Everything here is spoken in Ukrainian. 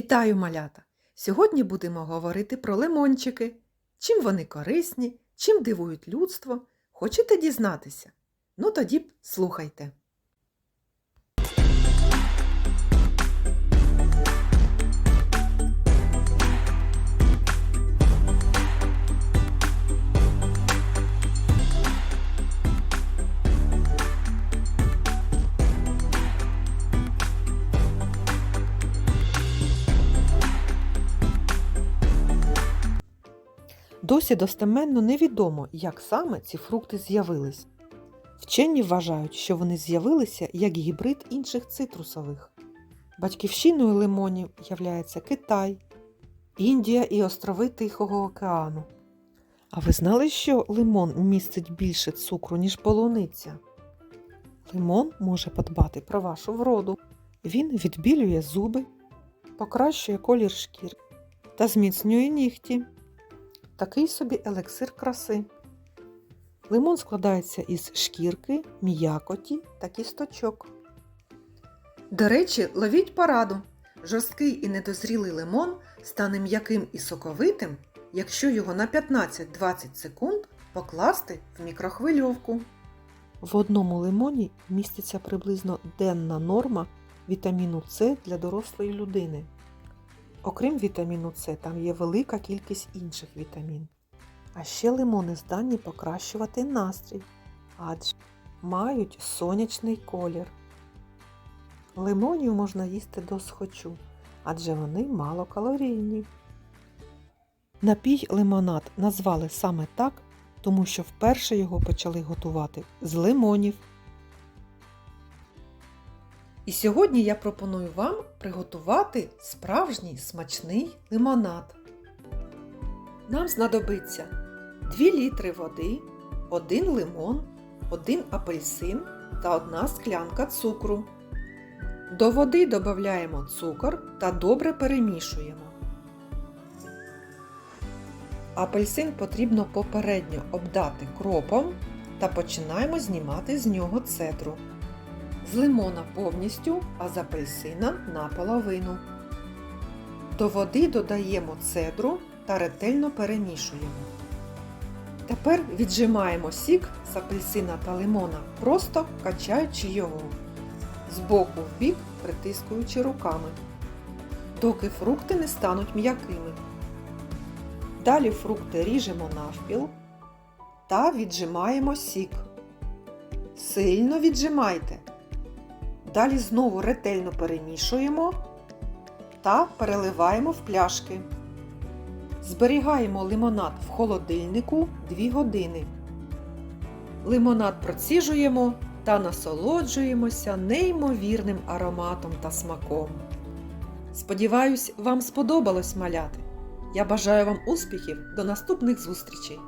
Вітаю, малята! Сьогодні будемо говорити про лимончики. Чим вони корисні, чим дивують людство. Хочете дізнатися? Ну тоді слухайте. Досі достеменно невідомо, як саме ці фрукти з'явились. Вчені вважають, що вони з'явилися як гібрид інших цитрусових. Батьківщиною лимонів являється Китай, Індія і острови Тихого океану. А ви знали, що лимон містить більше цукру, ніж полуниця? Лимон може подбати про вашу вроду. Він відбілює зуби, покращує колір шкір та зміцнює нігті. Такий собі елексир краси. Лимон складається із шкірки, м'якоті та кісточок. До речі, ловіть пораду. Жорсткий і недозрілий лимон стане м'яким і соковитим, якщо його на 15-20 секунд покласти в мікрохвильовку. В одному лимоні міститься приблизно денна норма вітаміну С для дорослої людини. Окрім вітаміну С, там є велика кількість інших вітамін. А ще лимони здатні покращувати настрій, адже мають сонячний колір. Лимонів можна їсти досхочу, адже вони малокалорійні. Напій лимонад назвали саме так, тому що вперше його почали готувати з лимонів. І сьогодні я пропоную вам приготувати справжній смачний лимонад. Нам знадобиться 2 літри води, 1 лимон, 1 апельсин та 1 склянка цукру. До води додаємо цукор та добре перемішуємо. Апельсин потрібно попередньо обдати кропом та починаємо знімати з нього цедру. З лимона повністю, а з апельсина наполовину. До води додаємо цедру та ретельно перемішуємо. Тепер віджимаємо сік з апельсина та лимона, просто качаючи його з боку в бік, притискуючи руками, доки фрукти не стануть м'якими. Далі фрукти ріжемо навпіл та віджимаємо сік. Сильно віджимайте. Далі знову ретельно перемішуємо та переливаємо в пляшки. Зберігаємо лимонад в холодильнику 2 години. Лимонад проціжуємо та насолоджуємося неймовірним ароматом та смаком. Сподіваюсь, вам сподобалось маляти. Я бажаю вам успіхів до наступних зустрічей!